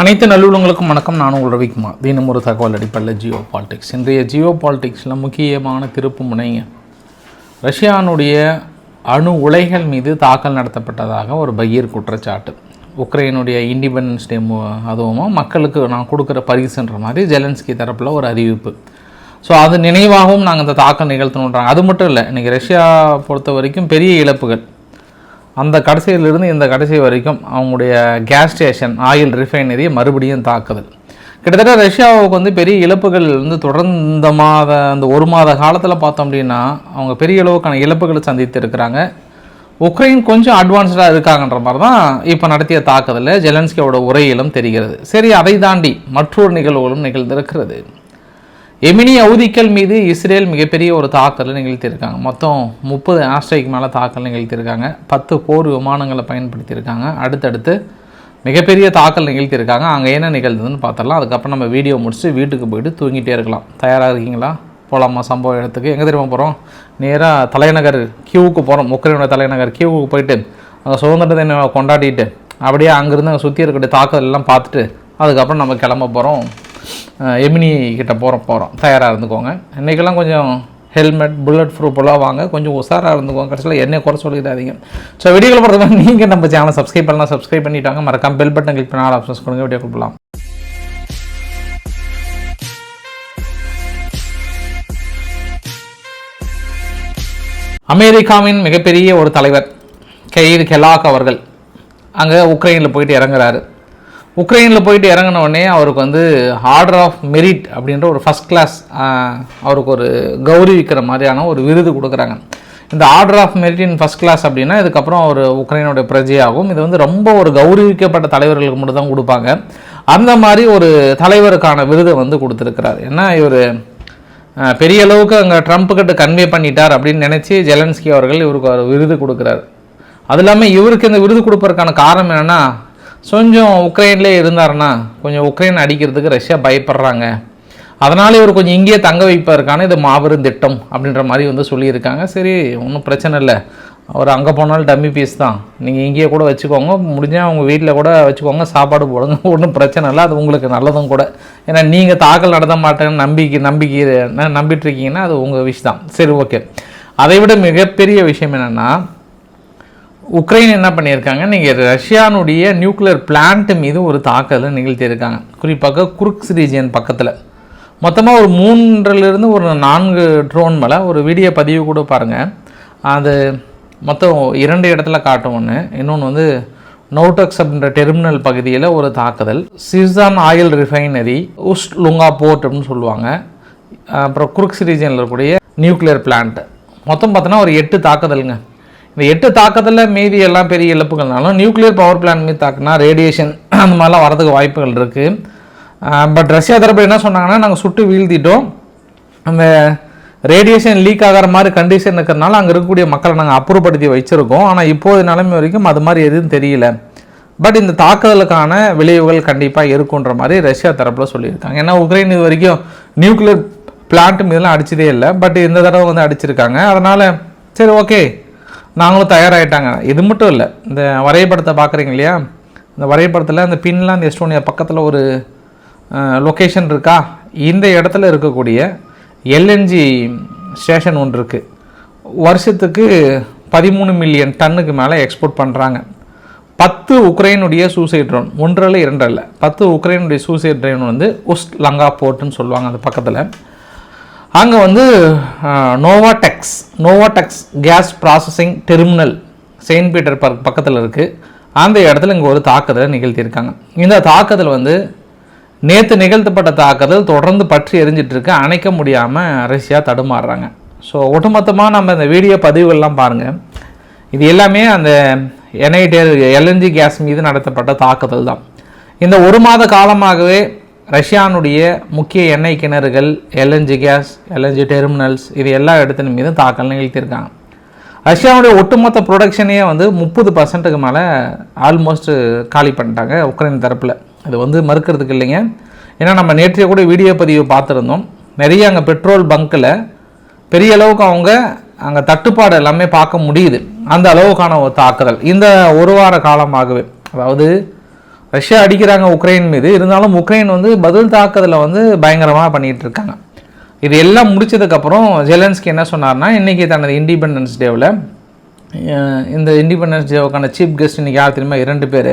அனைத்து நல்லுள்ளங்களுக்கும் வணக்கம். நான் உங்கள் ரவிக்குமார் தினம் ஒரு தகவல் அடிப்படையில் ஜியோ பாலிடிக்ஸ். இன்றைய ஜியோ பாலிடிக்ஸில் முக்கியமான திருப்பு முனைங்க. ரஷ்யானுடைய அணு உலைகள் மீது தாக்கல் நடத்தப்பட்டதாக ஒரு பகீர் குற்றச்சாட்டு. உக்ரைனுடைய இண்டிபெண்டன்ஸ் டே அதுவும் மக்களுக்கு நான் கொடுக்குற பரிசுன்ற மாதிரி ஜெலன்ஸ்கி தரப்பில் ஒரு அறிவிப்பு. ஸோ அது நினைவாகவும் நாங்கள் இந்த தாக்கல் நிகழ்த்தணுன்றாங்க. அது மட்டும் இல்லை இன்றைக்கி ரஷ்யா பொறுத்த வரைக்கும் பெரிய இழப்புகள். அந்த கடைசியிலிருந்து இந்த கடைசி வரைக்கும் அவங்களுடைய கேஸ் ஸ்டேஷன் ஆயில் ரிஃபைனரி மறுபடியும் தாக்குதல். கிட்டத்தட்ட ரஷ்யாவுக்கு வந்து பெரிய இழப்புகள் வந்து தொடர்ந்து மாத அந்த ஒரு மாத காலத்தில் பார்த்தோம் அப்படின்னா அவங்க பெரிய அளவுக்கான இழப்புகளை சந்தித்து இருக்கிறாங்க உக்ரைன் கொஞ்சம் அட்வான்ஸ்டாக இருக்காங்கன்ற மாதிரி தான் இப்போ நடத்திய தாக்குதலில் ஜெலன்ஸ்கியோட உரையிலும் தெரிகிறது. சரி அதை தாண்டி மற்றொரு நிகழ்வுகளும் நிகழ்ந்திருக்கிறது. எமினி அவுதிக்கள் மீது இஸ்ரேல் மிகப்பெரிய ஒரு தாக்கலை நிகழ்த்தியிருக்காங்க. மொத்தம் முப்பது ஆஸ்ட்ரைக்கு மேலே தாக்கல் நிகழ்த்தியிருக்காங்க. பத்து போர் விமானங்களை பயன்படுத்தியிருக்காங்க. அடுத்தடுத்து மிகப்பெரிய தாக்கல் நிகழ்த்தியிருக்காங்க. அங்கே என்ன நிகழ்ந்ததுன்னு பார்த்துடலாம். அதுக்கப்புறம் நம்ம வீடியோ முடிச்சுட்டு வீட்டுக்கு போயிட்டு தூங்கிட்டே இருக்கலாம். தயாராக இருக்கீங்களா? போகலாமா சம்பவ இடத்துக்கு. எங்கே தெரியுமா போகிறோம் நேராக தலைநகர் கியூவுக்கு போகிறோம் உக்ரைனோட தலைநகர் கியூவுக்கு போயிட்டு அங்கே சுதந்திர தினம் கொண்டாடிட்டு அப்படியே அங்கேருந்து அங்கே சுற்றி இருக்கக்கூடிய தாக்கல் எல்லாம் பார்த்துட்டு அதுக்கப்புறம் நம்ம கிளம்ப போகிறோம் எமினி கிட்டே போகிறோம் போகிறோம் தயாராக இருந்துக்கோங்க. இன்றைக்கெல்லாம் கொஞ்சம் ஹெல்மெட் புல்லட் ப்ரூஃபெல்லாம் வாங்க. கொஞ்சம் உஷாராக இருந்துக்கோங்க. கடைசியில் என்னை குறை சொல்லிடாதீங்க. ஸோ வீடியோவில் பொறுத்தவரை நீங்கள் நம்ம சேனலை சப்ஸ்கிரைப் பண்ணலாம் சப்ஸ்கிரைப் பண்ணிட்டாங்க. மறக்காம பெல் பட்டன் கிளிக் பண்ண ஆல் ஆப்ஷன்ஸ் கொடுங்க. வீடியோ கொடுக்கலாம். அமெரிக்காவின் மிகப்பெரிய ஒரு தலைவர் கெயிர் கெலாக் அவர்கள் அங்கே உக்ரைனில் போயிட்டு இறங்குறாரு. உக்ரைனில் போயிட்டு இறங்கின உடனே அவருக்கு வந்து ஆர்டர் ஆஃப் மெரிட் அப்படின்ற ஒரு ஃபஸ்ட் கிளாஸ் அவருக்கு ஒரு கௌரவிக்கிற மாதிரியான ஒரு விருது கொடுக்குறாங்க. இந்த order of merit in first class அப்படின்னா இதுக்கப்புறம் ஒரு உக்ரைனுடைய பிரஜையாகும் இது வந்து ரொம்ப ஒரு கௌரவிக்கப்பட்ட தலைவர்களுக்கு மட்டும் தான் கொடுப்பாங்க. அந்த மாதிரி ஒரு தலைவருக்கான விருதை வந்து கொடுத்துருக்கிறார். ஏன்னா இவர் பெரிய அளவுக்கு அங்கே ட்ரம்ப் கிட்ட கன்வே பண்ணிட்டார் அப்படின்னு நினச்சி ஜெலன்ஸ்கி அவர்கள் இவருக்கு ஒரு விருது கொடுக்குறாரு. அது இல்லாமல் இவருக்கு இந்த விருது கொடுப்பதற்கான காரணம் என்னென்னா கொஞ்சம் உக்ரைன்லேயே இருந்தாருன்னா கொஞ்சம் உக்ரைன் அடிக்கிறதுக்கு ரஷ்யா பயப்படுறாங்க. அதனால் இவர் கொஞ்சம் இங்கேயே தங்க வைப்பதற்கான இது மாபெரும் திட்டம் அப்படின்ற மாதிரி வந்து சொல்லியிருக்காங்க. சரி ஒன்றும் பிரச்சனை இல்லை. அவர் அங்கே போனாலும் டம்மி பீஸ் தான். நீங்கள் இங்கேயே கூட வச்சுக்கோங்க. முடிஞ்சால் அவங்க வீட்டில் கூட வச்சுக்கோங்க. சாப்பாடு போடுங்க. ஒன்றும் பிரச்சனை இல்லை. அது உங்களுக்கு நல்லதும் கூட. ஏன்னா நீங்கள் தாக்கல் நடத்த மாட்டேன்னு நம்பிக்கை நம்பிக்கை நம்பிட்டு இருக்கீங்கன்னா அது உங்கள் விஷயம் தான். சரி ஓகே அதை விட மிகப்பெரிய விஷயம் என்னென்னா உக்ரைன் என்ன பண்ணியிருக்காங்க? நீங்கள் ரஷ்யானுடைய நியூக்ளியர் பிளான்ட் மீது ஒரு தாக்குதலை நிகழ்த்தியிருக்காங்க. குறிப்பாக குருக்ஸ் ரீஜியன் பக்கத்தில். மொத்தமாக ஒரு மூன்றிலிருந்து ஒரு நான்கு ட்ரோன் மேலே ஒரு வீடியோ பதிவு கூட பாருங்கள் அது மொத்தம் இரண்டு இடத்துல காட்டும் ஒன்று இன்னொன்று வந்து நோட்டக்ஸ் அப்படின்ற டெர்மினல் பகுதியில் ஒரு தாக்குதல். சிசான் oil refinery Ust Luga port அப்படின்னு சொல்லுவாங்க. அப்புறம் குருக்ஸ் ரீஜியனில் இருக்கக்கூடிய நியூக்ளியர் பிளான்ட். மொத்தம் பார்த்தோன்னா ஒரு எட்டு தாக்குதலுங்க. இந்த எட்டு தாக்கத்தில் மீதி எல்லாம் பெரிய இழப்புகள்னாலும் நியூக்ளியர் பவர் பிளான்ட் மீது தாக்குனா ரேடியேஷன் அந்த மாதிரிலாம் வரதுக்கு வாய்ப்புகள் இருக்குது பட் ரஷ்யா தரப்பு என்ன சொன்னாங்கன்னா நாங்கள் சுட்டு வீழ்த்திட்டோம். அந்த ரேடியேஷன் லீக் ஆகிற மாதிரி கண்டிஷன் இருக்கிறனால அங்கே இருக்கக்கூடிய மக்களை நாங்கள் அப்புறப்படுத்தி வச்சுருக்கோம். ஆனால் இப்போது நிலைமை வரைக்கும் அது மாதிரி எதுவும் தெரியல. பட் இந்த தாக்குதலுக்கான விளைவுகள் கண்டிப்பாக இருக்குன்ற மாதிரி ரஷ்யா தரப்பில் சொல்லியிருக்காங்க. ஏன்னா உக்ரைன் இது வரைக்கும் நியூக்ளியர் பிளான்ட் மீதெல்லாம் அடிச்சதே இல்லை. பட் இந்த தடவை வந்து அடிச்சிருக்காங்க. அதனால் சரி ஓகே நாங்களும் தயாராகிட்டாங்க இது மட்டும் இல்லை இந்த வரைபடத்தை பார்க்குறீங்க இல்லையா? இந்த வரைபடத்தில் அந்த பின்லாந்து எஸ்டோனியா பக்கத்தில் ஒரு லொக்கேஷன் இருக்கா? இந்த இடத்துல இருக்கக்கூடிய எல்என்ஜி ஸ்டேஷன் ஒன்று இருக்குது வருஷத்துக்கு பதிமூணு மில்லியன் டன்னுக்கு மேலே எக்ஸ்போர்ட் பண்ணுறாங்க பத்து உக்ரைனுடைய சூசைட் ட்ரோன் ஒன்றல்ல இரண்டல்ல. பத்து உக்ரைனுடைய சூசைட் ட்ரோன் வந்து உஸ்ட் லங்கா போர்ட்டுன்னு சொல்லுவாங்க அந்த பக்கத்தில். அங்கே வந்து Novatek Novatek gas processing terminal Saint Petersburg பக்கத்தில் இருக்குது அந்த இடத்துல இங்கே ஒரு தாக்குதலை நிகழ்த்தியிருக்காங்க. இந்த தாக்குதல் வந்து நேற்று நிகழ்த்தப்பட்ட தாக்குதல் தொடர்ந்து பற்றி எரிஞ்சிட்ருக்கு அணைக்க முடியாமல் ரஷ்யா தடுமாறுறாங்க. ஸோ ஒட்டுமொத்தமாக நம்ம இந்த வீடியோ பதிவுகள்லாம் பாருங்கள் இது எல்லாமே அந்த என்ஐடி எல்என்ஜி கேஸ் மீது நடத்தப்பட்ட தாக்குதல் தான். இந்த ஒரு மாத காலமாகவே ரஷ்யானுடைய முக்கிய எண்ணெய் கிணறுகள் எல்என்ஜி கேஸ் எல்என்ஜி டெர்மினல்ஸ் இது எல்லா இடத்தின் மீதும் தாக்கல் நிகழ்த்தியிருக்காங்க. ரஷ்யாவுடைய ஒட்டுமொத்த ப்ரொடக்ஷனையே வந்து முப்பது பர்சன்ட்டுக்கு மேலே ஆல்மோஸ்ட் காலி பண்ணிட்டாங்க உக்ரைன் தரப்பில். அது வந்து மறுக்கிறதுக்கு இல்லைங்க. ஏன்னா நம்ம நேற்றைய கூட வீடியோ பதிவு பார்த்துருந்தோம். நிறைய அங்கே பெட்ரோல் பங்க்கில் பெரிய அளவுக்கு அவங்க அங்கே தட்டுப்பாடு எல்லாமே பார்க்க முடியுது. அந்த அளவுக்கான ஒரு தாக்குதல். இந்த ஒரு வார காலமாகவே. அதாவது ரஷ்யா அடிக்கிறாங்க உக்ரைன் மீது. இருந்தாலும் உக்ரைன் வந்து பதில் தாக்குதலை வந்து பயங்கரமாக பண்ணிகிட்டு இருக்காங்க. இது எல்லாம் முடிச்சதுக்கப்புறம் ஜெலன்ஸ்கி என்ன சொன்னார்னா இன்றைக்கி தனது இண்டிபெண்டன்ஸ் டேவில் இந்த இண்டிபெண்டன்ஸ் டேவுக்கான சீஃப் கெஸ்ட் இன்றைக்கி யார் தெரியுமா? இரண்டு பேர்.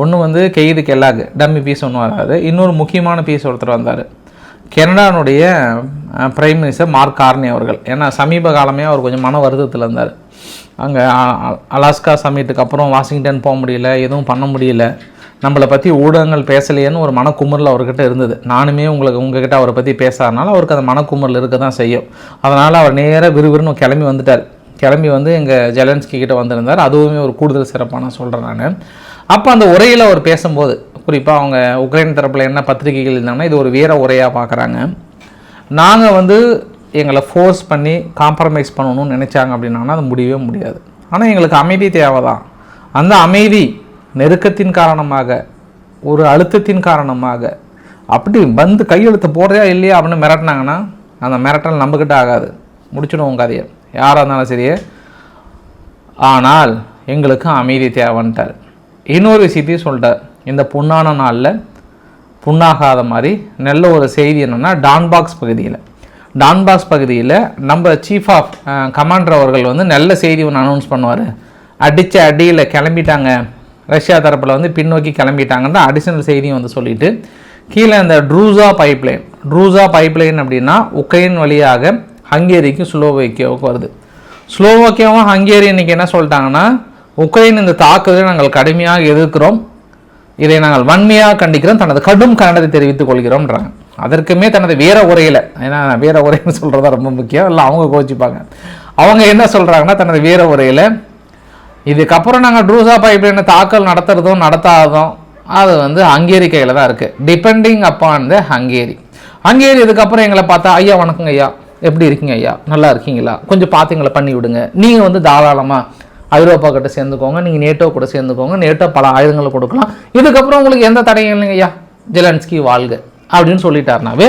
ஒன்று வந்து கெய்து கெல்லாகு டம்மி பீஸ் ஒன்று வராது. இன்னொரு முக்கியமான பீஸ் ஒருத்தர் வந்தார். கனடானுடைய பிரைம் மினிஸ்டர் மார்க் கார்னி அவர்கள். ஏன்னா சமீப காலமே அவர் கொஞ்சம் மன வருத்தத்தில் இருந்தார். அங்கே அலாஸ்கா சமிட்டுக்கு அப்புறம் வாஷிங்டன் போக முடியல எதுவும் பண்ண முடியல. நம்மளை பற்றி ஊடகங்கள் பேசலையேன்னு ஒரு மனக்குமுறல் அவர்கிட்ட இருந்தது. நானுமே உங்களுக்கு உங்ககிட்ட அவரை பற்றி பேசாதனால அவருக்கு அந்த மனக்குமுறல் இருக்க தான் செய்யும். அதனால் அவர் நேராக விறுவிறுன்னு கிளம்பி வந்துட்டார். கிளம்பி வந்து எங்கள் ஜெலன்ஸ்கி கிட்டே வந்திருந்தார். அதுவுமே ஒரு கூடுதல் சிறப்பான சொல்கிறேன் நான். அப்போ அந்த உரையில் அவர் பேசும்போது குறிப்பாக அவங்க உக்ரைன் தரப்பில் என்ன பத்திரிகைகள் இருந்தாங்கன்னா இது ஒரு வீர உரையாக பார்க்குறாங்க நாங்கள் வந்து எங்களை ஃபோர்ஸ் பண்ணி காம்ப்ரமைஸ் பண்ணணும்னு நினச்சாங்க அப்படின்னா அது முடியவே முடியாது. ஆனால் எங்களுக்கு அமைதி தேவை தான் அந்த அமைதி நெருக்கத்தின் காரணமாக ஒரு அழுத்தத்தின் காரணமாக. அப்படி வந்து கையெழுத்து போடுறதா இல்லையா அப்படின்னு மிரட்டினாங்கன்னா அந்த மிரட்டல் நம்பக்கிட்ட ஆகாது. முடிச்சிடுவோம் கதையை. யாராக இருந்தாலும் சரியே. ஆனால் எங்களுக்கு அமைதி தேவைன்ட்டார். இன்னொரு விஷயத்தையும் சொல்லிட்டார். இந்த புண்ணான நாளில் புண்ணாகாத மாதிரி நல்ல ஒரு செய்தி என்னென்னா டான்பாக்ஸ் பகுதியில். டான்பாக்ஸ் பகுதியில் நம்ம சீஃப் ஆஃப் கமாண்டர் அவர்கள் வந்து நல்ல செய்தி ஒன்று அனௌன்ஸ் பண்ணுவார். அடித்த அடியில் கிளம்பிட்டாங்க. ரஷ்யா தரப்பில் வந்து பின்னோக்கி கிளம்பிட்டாங்கன்ற அடிஷனல் செய்தியும் வந்து சொல்லிட்டு கீழே இந்த ட்ரூசா பைப்லைன் ட்ரூசா பைப்லைன் அப்படின்னா உக்ரைன் வழியாக ஹங்கேரிக்கு ஸ்லோவேக்கியாவுக்கு வருது. ஸ்லோவோக்கியாவும் ஹங்கேரி இன்னைக்கு என்ன சொல்லிட்டாங்கன்னா உக்ரைன் இந்த தாக்குதலை நாங்கள் கடுமையாக எதிர்க்கிறோம். இதை நாங்கள் வன்மையாக கண்டிக்கிறோம். தனது கடும் கண்டனத்தை தெரிவித்துக் கொள்கிறோம்ன்றாங்க. அதற்குமே தனது வீர உரையில் ஏன்னா வீர உரைன்னு சொல்கிறதா ரொம்ப முக்கியம். இல்லை அவங்க கோச்சிப்பாங்க அவங்க என்ன சொல்கிறாங்கன்னா தனது வீர உரையில் இதுக்கப்புறம் நாங்கள் ட்ரூசா பைப்லைனை தாக்கல் நடத்துறதும் நடத்தாததும் அது வந்து ஹங்கேரி கையில் தான் இருக்குது depending upon the Hungary. Hungary இதுக்கப்புறம் எங்களை பார்த்தா ஐயா வணக்கங்க ஐயா. எப்படி இருக்கீங்க ஐயா? நல்லா இருக்கீங்களா? கொஞ்சம் பார்த்து எங்களை பண்ணி விடுங்க. நீங்கள் வந்து தாராளமாக ஐரோப்பா கிட்ட சேர்ந்துக்கோங்க. நீங்கள் நேட்டோ கூட சேர்ந்துக்கோங்க. நேட்டோ பல ஆயுதங்களை கொடுக்கலாம். இதுக்கப்புறம் உங்களுக்கு எந்த தடையும் இல்லைங்க ஐயா. ஜெலன்ஸ்கி வாழ்க. அப்படின்னு சொல்லிட்டாருனாவே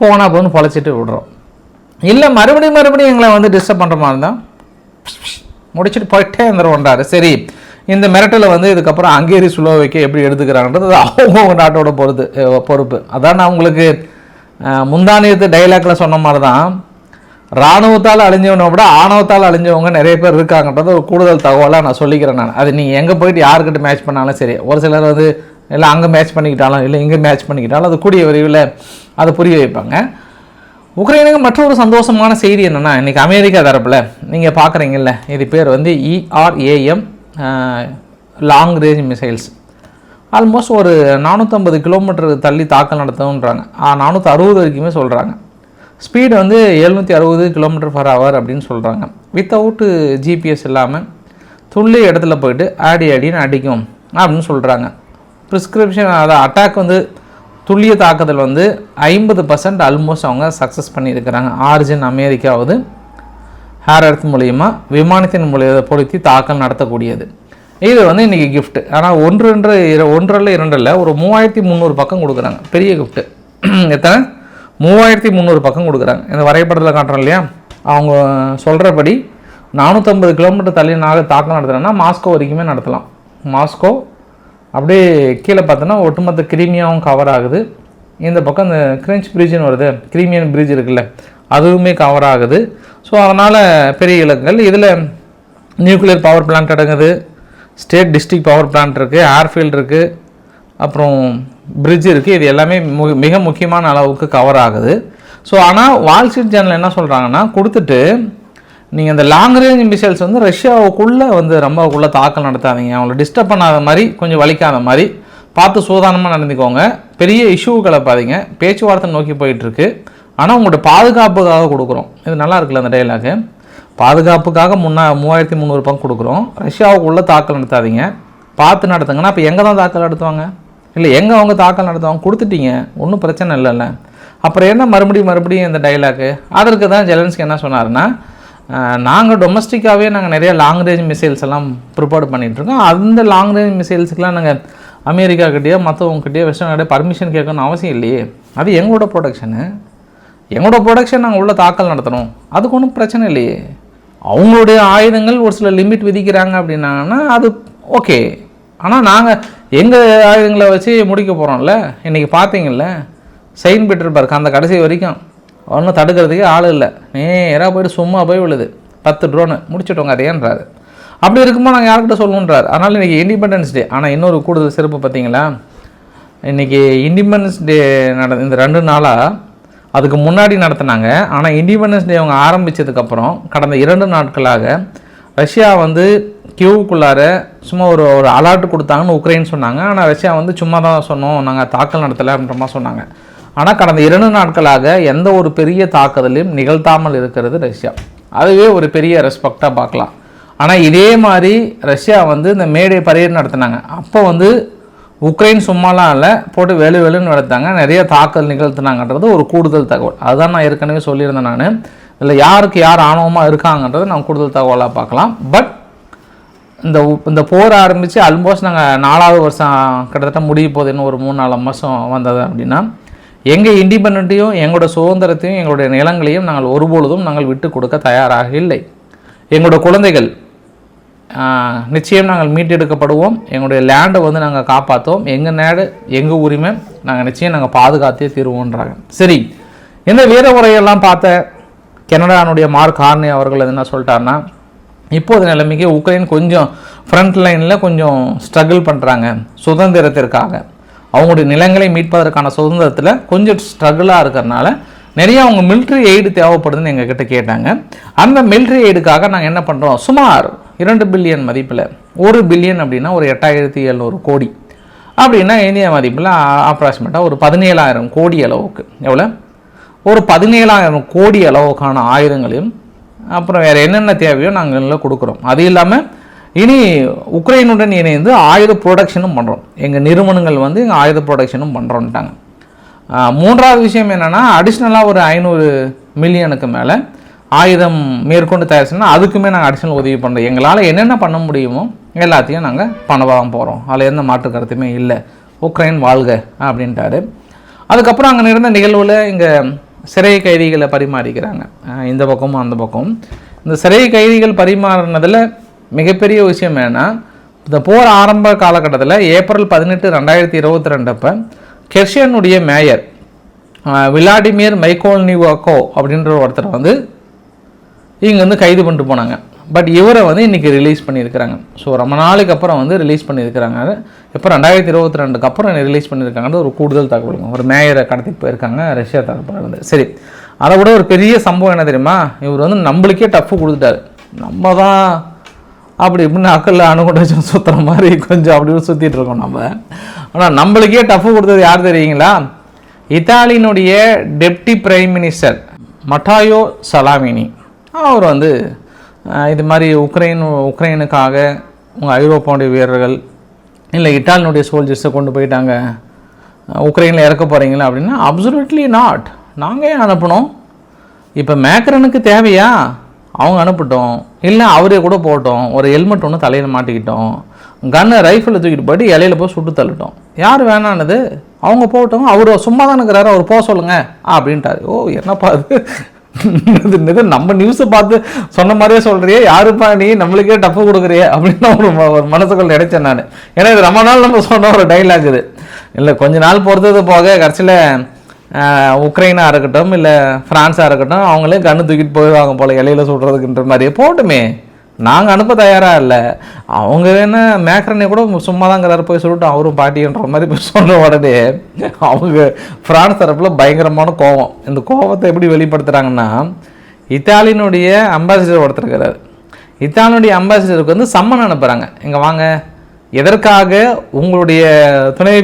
போனால் போன்னு பொழைச்சிட்டு விடுறோம். இல்லை மறுபடியும் மறுபடியும் எங்களை வந்து டிஸ்டர்ப் பண்ணுற மாதிரி தான். முடிச்சுட்டு போயிட்டே இருந்துருவோன்றாரு. சரி இந்த மிரட்டலை வந்து இதுக்கப்புறம் ஹங்கேரி சுலோவைக்கு எப்படி எடுத்துக்கிறாங்கன்றது அவங்கவுங்க நாட்டோட பொறுத்து பொறுப்பு. அதான் நான் உங்களுக்கு முந்தானியத்து டைலாக்ல சொன்ன மாதிரி தான் இராணுவத்தால் அழிஞ்சவனை விட ஆணவத்தால் அழிஞ்சவங்க நிறைய பேர் இருக்காங்கன்றது ஒரு கூடுதல் தகவலாக நான் சொல்லிக்கிறேன் நான். அது நீங்கள் எங்கே போயிட்டு யாருக்கிட்ட மேட்ச் பண்ணாலும் சரி ஒரு சிலர் வந்து இல்லை அங்கே மேட்ச் பண்ணிக்கிட்டாலும் இல்லை இங்கே மேட்ச் பண்ணிக்கிட்டாலும் அது கூடிய விரைவில் அதை புரிய வைப்பாங்க. உக்ரைனுக்கு மற்றொரு சந்தோஷமான செய்தி என்னென்னா இன்றைக்கி அமெரிக்கா தரப்பில் நீங்கள் பார்க்குறீங்கல்ல இது பேர் வந்து ERAM long range missiles almost ஒரு நானூற்றம்பது கிலோமீட்டர் தள்ளி தாக்கல் நடத்தணுன்றாங்க நானூற்றி அறுபது வரைக்குமே சொல்கிறாங்க ஸ்பீடு வந்து எழுநூற்றி அறுபது கிலோமீட்டர் பர் ஹவர் அப்படின்னு சொல்கிறாங்க வித்தவுட்டு ஜிபிஎஸ் இல்லாமல் துள்ளி இடத்துல போயிட்டு ஆடி அடின்னு அடிக்கும் அப்படின்னு சொல்கிறாங்க ப்ரிஸ்கிரிப்ஷன் அதான் அட்டாக் வந்து துல்லிய தாக்குதல் வந்து ஐம்பது பர்சன்ட் ஆல்மோஸ்ட் அவங்க சக்ஸஸ் பண்ணியிருக்கிறாங்க. ஆரிஜின் அமெரிக்காவது ஹேர் எர்த் விமானத்தின் மூலிய பொருத்தி தாக்கல் நடத்தக்கூடியது. இது வந்து இன்றைக்கி கிஃப்ட்டு ஆனால் ஒன்று ரெண்டு இரு ஒன்றல்ல இரண்டில் ஒரு மூவாயிரத்தி முந்நூறு பக்கம் கொடுக்குறாங்க. பெரிய கிஃப்ட்டு எத்தனை? மூவாயிரத்தி முந்நூறு பக்கம் கொடுக்குறாங்க. இந்த வரைபடத்தில் காட்டுறோம் இல்லையா? அவங்க சொல்கிறபடி நானூற்றம்பது கிலோமீட்டர் தள்ளி நாள் தாக்கம் நடத்துகிறேன்னா மாஸ்கோ வரைக்குமே நடத்தலாம். மாஸ்கோ அப்படியே கீழே பார்த்தோன்னா ஒட்டுமொத்த கிரீமியாவும் கவர் ஆகுது. இந்த பக்கம் இந்த கிரெஞ்ச் பிரிட்ஜுன்னு வருது. கிரீமியன் பிரிட்ஜ் இருக்குல்ல அதுவுமே கவர் ஆகுது. ஸோ அதனால் பெரிய இலக்குகள். இதில் நியூக்ளியர் பவர் பிளான்ட் அடங்குது. ஸ்டேட் டிஸ்ட்ரிக்ட் பவர் பிளான்ட் இருக்குது ஏர்ஃபீல்டு இருக்குது அப்புறம் பிரிட்ஜ் இருக்குது இது எல்லாமே மிக முக்கியமான அளவுக்கு கவர் ஆகுது. ஸோ ஆனால் வால் ஸ்ட்ரீட் ஜேர்னல் என்ன சொல்கிறாங்கன்னா கொடுத்துட்டு நீங்கள் இந்த லாங் ரேஞ்ச் மிசைல்ஸ் வந்து ரஷ்யாவுக்குள்ளே வந்து ரொம்பக்குள்ளே தாக்கல் நடத்தாதீங்க. அவங்கள டிஸ்டர்ப் பண்ணாத மாதிரி கொஞ்சம் வலிக்காத மாதிரி பார்த்து சூதானமாக நடந்துக்கோங்க. பெரிய இஷ்யூ கிளப்பாதீங்க பேச்சுவார்த்தை நோக்கி போயிட்டுருக்கு. ஆனால் உங்களோட பாதுகாப்புக்காக கொடுக்குறோம். இது நல்லா இருக்குல்ல அந்த டைலாக்கு பாதுகாப்புக்காக முன்னா மூவாயிரத்தி முந்நூறு பங்கு கொடுக்குறோம். ரஷ்யாவுக்குள்ளே தாக்கல் நடத்தாதீங்க. பார்த்து நடத்துங்கன்னா அப்போ எங்கே தான் தாக்கல் நடத்துவாங்க? இல்லை எங்கே அவங்க தாக்கல் நடத்துவாங்க? கொடுத்துட்டீங்க. ஒன்றும் பிரச்சனை இல்லைல்ல. அப்புறம் என்ன மறுபடியும் மறுபடியும் இந்த டைலாக்கு அதற்கு தான் ஜெலன்ஸ்கி என்ன சொன்னார்னா நாங்கள் டொமஸ்டிக்காகவே நாங்கள் நிறைய லாங் ரேஞ்ச் மிசைல்ஸ் எல்லாம் ப்ரிப்பேர் பண்ணிகிட்ருக்கோம் அந்த லாங் ரேஞ்ச் மிசைல்ஸுக்கெலாம் நாங்கள் அமெரிக்கா கிட்டேயோ மற்றவங்ககிட்டயோ வெஸ்டர்ன் கிட்டே பர்மிஷன் கேட்கணும்னு அவசியம் இல்லையே. அது எங்களோட ப்ரொடக்ஷனு எங்களோட ப்ரொடக்ஷன் நாங்கள் உள்ள தாக்கல் நடத்தணும் அதுக்கு ஒன்றும் பிரச்சனை இல்லையே. அவங்களுடைய ஆயுதங்கள் ஒரு சில லிமிட் விதிக்கிறாங்க அப்படின்னாங்கன்னா அது ஓகே ஆனால் நாங்கள் எங்கள் ஆயுதங்களை வச்சு முடிக்க போகிறோம்ல இன்றைக்கி பார்த்தீங்கல்ல செயின்ட் பீட்டர்பர்க் அந்த கடைசி வரைக்கும். ஒன்றும் தடுக்கிறதுக்கே ஆள் இல்லை. நேராக போயிட்டு சும்மா போய் விழுது. பத்து ட்ரோனு முடிச்சுட்டோங்க அதேன்றாரு. அப்படி இருக்கும்போது நாங்கள் யார்கிட்ட சொல்லணுன்றார் அதனால் இன்றைக்கி இண்டிபெண்டன்ஸ் டே ஆனால் இன்னொரு கூடுதல் சிறப்பு பார்த்தீங்களா? இன்றைக்கி இண்டிபெண்டன்ஸ் டே நட இந்த ரெண்டு நாளாக அதுக்கு முன்னாடி நடத்தினாங்க. ஆனால் இண்டிபெண்டன்ஸ் டே அவங்க ஆரம்பித்ததுக்கப்புறம் கடந்த இரண்டு நாட்களாக ரஷ்யா வந்து கியூவுக்குள்ளார சும்மா ஒரு ஒரு அலர்ட் கொடுத்தாங்கன்னு உக்ரைன் சொன்னாங்க. ஆனால் ரஷ்யா வந்து சும்மா தான் சொன்னோம். நாங்கள் தாக்கல் நடத்தலை அப்படின்ற மாதிரி சொன்னாங்க. ஆனால் கடந்த இரண்டு நாட்களாக எந்த ஒரு பெரிய தாக்குதலையும் நிகழ்த்தாமல் இருக்கிறது ரஷ்யா. அதுவே ஒரு பெரிய ரெஸ்பெக்டாக பார்க்கலாம். ஆனால் இதே மாதிரி ரஷ்யா வந்து இந்த மேடை பரேட் நடத்தினாங்க. அப்போ வந்து உக்ரைன் சும்மாலாம் இல்லை போட்டு வேலு வேலுன்னு நடத்தாங்க நிறைய தாக்கல் நிகழ்த்தினாங்கன்றது ஒரு கூடுதல் தகவல். அதுதான் நான் ஏற்கனவே சொல்லியிருந்தேன் நான். இதில் யாருக்கு யார் ஆணவமாக இருக்காங்கன்றது நான் கூடுதல் தகவலாக பார்க்கலாம். பட் இந்த இந்த போர் ஆரம்பித்து ஆல்மோஸ்ட் நாங்கள் நாலாவது வருஷம் கிட்டத்தட்ட முடிய போகுது. இன்னும் ஒரு மூணு நாலு மாதம் வந்தது அப்படின்னா. எங்கள் இண்டிபெண்ட்டையும் எங்களோட சுதந்திரத்தையும் எங்களுடைய நிலங்களையும் நாங்கள் ஒருபொழுதும் நாங்கள் விட்டு கொடுக்க தயாராக இல்லை. எங்களோட குழந்தைகள் நிச்சயம் நாங்கள் மீட்டெடுக்கப்படுவோம். எங்களுடைய லேண்டை வந்து நாங்கள் காப்பாற்றுவோம் எங்கள் நாடு எங்கள் உரிமை நாங்கள் நிச்சயம் நாங்கள் பாதுகாத்தே தீர்வோன்றாங்க சரி இந்த வீர உரையெல்லாம் பார்த்த கனடானுடைய மார்க் ஹார்னி அவர்கள் என்ன சொல்லிட்டாருன்னா இப்போது நிலைமைக்கு உக்ரைன் கொஞ்சம் ஃப்ரண்ட் லைனில் கொஞ்சம் ஸ்ட்ரகிள் பண்ணுறாங்க சுதந்திரத்திற்காக. அவங்களுடைய நிலங்களை மீட்பதற்கான சுதந்திரத்தில் கொஞ்சம் ஸ்ட்ரகிளாக இருக்கிறனால நிறைய அவங்க மிலிட்ரி எய்டு தேவைப்படுதுன்னு எங்ககிட்ட கேட்டாங்க. அந்த மிலிட்ரி எய்டுக்காக நாங்கள் என்ன பண்ணுறோம் சுமார் இரண்டு பில்லியன் மதிப்பில் ஒரு பில்லியன் அப்படின்னா ஒரு எட்டாயிரத்தி எழுநூறு கோடி. அப்படின்னா இந்திய மதிப்பில் அப்ராக்சிமேட்டாக ஒரு பதினேழாயிரம் கோடி அளவுக்கு. எவ்வளோ? ஒரு பதினேழாயிரம் கோடி அளவுக்கான ஆயுதங்களையும் அப்புறம் வேறு என்னென்ன தேவையோ நாங்கள் எல்லாம் கொடுக்குறோம். அது இல்லாமல் இனி உக்ரைனுடன் இணைந்து ஆயுத ப்ரொடக்ஷனும் பண்ணுறோம் எங்கள் நிறுவனங்கள் வந்து எங்கள் ஆயுத ப்ரொடக்ஷனும் பண்ணுறோன்ட்டாங்க மூன்றாவது விஷயம் என்னென்னா அடிஷ்னலாக ஒரு ஐநூறு மில்லியனுக்கு மேலே ஆயுதம் மேற்கொண்டு தயாரிச்சுன்னா அதுக்குமே நாங்கள் அடிஷ்னல் உதவி பண்ணுறோம் எங்களால் என்னென்ன பண்ண முடியுமோ எல்லாத்தையும் நாங்கள் பண்ணதான் போகிறோம் அதில் எந்த மாற்று கருத்துமே இல்லை. உக்ரைன் வாழ்க அப்படின்ட்டாரு. அதுக்கப்புறம் அங்கே நடந்த நிகழ்வில் இங்கே சிறை கைதிகளை பரிமாறிக்கிறாங்க. இந்த பக்கமும் அந்த பக்கமும். இந்த சிறை கைதிகள் பரிமாறினதில் மிகப்பெரிய விஷயம் ஏன்னா இந்த போர் ஆரம்ப காலகட்டத்தில் ஏப்ரல் பதினெட்டு ரெண்டாயிரத்தி இருபத்தி ரெண்டப்போ கெர்ஷியனுடைய மேயர் அஹ் விளாடிமிர் மைக்கோல்னிவாக்கோ அப்படின்ற ஒருத்தரை வந்து இங்கே வந்து கைது பண்ணிட்டு போனாங்க. பட் இவரை வந்து இன்றைக்கி ரிலீஸ் பண்ணியிருக்கிறாங்க. ஸோ ரொம்ப நாளுக்கு அப்புறம் வந்து ரிலீஸ் பண்ணியிருக்கிறாங்க. இப்போ ரெண்டாயிரத்தி இருபத்தி ரெண்டுக்கு அப்புறம் ரிலீஸ் பண்ணியிருக்காங்கன்னு ஒரு கூடுதல் தகவல். ஒரு மேயரை கடத்திட்டு போயிருக்காங்க ரஷ்யா தரப்புல வந்து சரி அதை விட ஒரு பெரிய சம்பவம் என்ன தெரியுமா? இவர் வந்து நம்மளுக்கே டஃப்பு கொடுத்துட்டாரு. நம்ம தான் அப்படி இப்படின்னு அக்கல்ல அணுகுண்டு சுற்றுற மாதிரி கொஞ்சம் அப்படி சுற்றிட்டு இருக்கோம் நம்ம. ஆனால் நம்மளுக்கே டஃப்பு கொடுத்தது யார் தெரியுங்களா? இத்தாலியினுடைய deputy prime minister Matteo Salvini. அவர் வந்து இது மாதிரி உக்ரைன் உக்ரைனுக்காக உங்கள் ஐரோப்பாவுடைய வீரர்கள் இல்லை இட்டாலினுடைய சோல்ஜர்ஸை கொண்டு போயிட்டாங்க உக்ரைனில் இறக்க போகிறீங்களா அப்படின்னா அப்சல்யூட்லி நாட் நாங்கள் ஏன் அனுப்பணும்? இப்போ மேக்ரனுக்கு தேவையா? அவங்க அனுப்பிட்டோம். இல்லை அவரே கூட போட்டோம் ஒரு ஹெல்மெட் ஒன்று தலையில் மாட்டிக்கிட்டோம். கன்னை ரைஃபிளை தூக்கிட்டு போயிட்டு இலையில போய் சுட்டு தள்ளிட்டோம். யார் வேணானது? அவங்க போட்டோம் அவர் சும்மா தான் இருக்கிறாரு. அவர் போக சொல்லுங்கள் அப்படின்ட்டாரு. ஓ என்னப்பா அது? இது நம்ம நியூஸை பார்த்து சொன்ன மாதிரியே சொல்கிறியே யாருப்பா நீ? நம்மளுக்கே டப்பு கொடுக்குறியே. அப்படின்னு ஒரு ஒரு மனசுக்குள்ள நினைச்சேன் நான். ஏன்னா இது ரொம்ப நாள் நம்ம சொன்ன ஒரு டைலாக் இது. இல்லை கொஞ்ச நாள் பொறுத்தது போக கடைசியில் உக்ரைனாக இருக்கட்டும் இல்லை ஃப்ரான்ஸாக இருக்கட்டும் அவங்களே கன்று தூக்கிட்டு போயிடுவாங்க போல் இலையில சுடுறதுக்குன்ற மாதிரியே. போட்டுமே. நாங்கள் அனுப்ப தயாராக இல்லை. அவங்க என்ன மேக்ரனே கூட சும்மா தாங்கிறாரு போய் சொல்லிட்டு அவரும் பாட்டின்ற மாதிரி போய் சொன்ன உடனே அவங்க ஃப்ரான்ஸ் தரப்பில் பயங்கரமான கோவம். இந்த கோவத்தை எப்படி வெளிப்படுத்துகிறாங்கன்னா இத்தாலியினுடைய அம்பாசிடர் ஒருத்தர் இருக்கிறார் இத்தாலியுடைய அம்பாசிடருக்கு வந்து சம்மன் அனுப்புகிறாங்க இங்கே வாங்க. எதற்காக உங்களுடைய துணை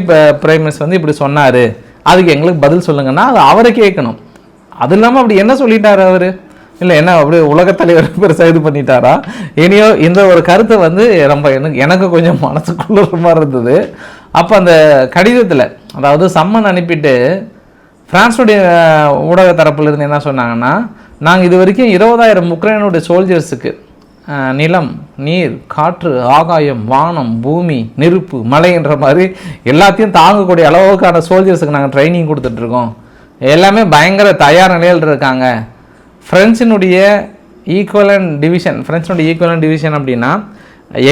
பிரைம் மினிஸ்டர் வந்து இப்படி சொன்னார்? அதுக்கு எங்களுக்கு பதில் சொல்லுங்கன்னா அது அவரை கேட்கணும். அது இல்லாமல் அப்படி என்ன சொல்லிட்டார் அவர்? இல்லை என்ன அப்படியே உலகத்தலைவர் பெருசாக இது பண்ணிட்டாரா? இனியோ இந்த ஒரு கருத்தை வந்து ரொம்ப எனக்கு எனக்கு கொஞ்சம் மனசுக்குள்ள மாதிரி இருந்தது. அப்போ அந்த கடிதத்தில் அதாவது சம்மன் அனுப்பிட்டு ஃப்ரான்ஸுடைய ஊடக தரப்புல இருந்து என்ன சொன்னாங்கன்னா நாங்கள் இது வரைக்கும் இருபதாயிரம் உக்ரைனுடைய சோல்ஜர்ஸுக்கு நிலம் நீர் காற்று ஆகாயம் வானம் பூமி நெருப்பு மலைன்ற மாதிரி எல்லாத்தையும் தாங்கக்கூடிய அளவுக்கான சோல்ஜர்ஸுக்கு நாங்கள் ட்ரைனிங் கொடுத்துட்ருக்கோம். எல்லாமே பயங்கர தயார் நிலையில் இருக்காங்க. ஃப்ரெண்ட்ஸினுடைய ஈக்குவலன் டிவிஷன் ஃப்ரெண்ட்ஸினுடைய ஈக்குவலன் டிவிஷன் அப்படின்னா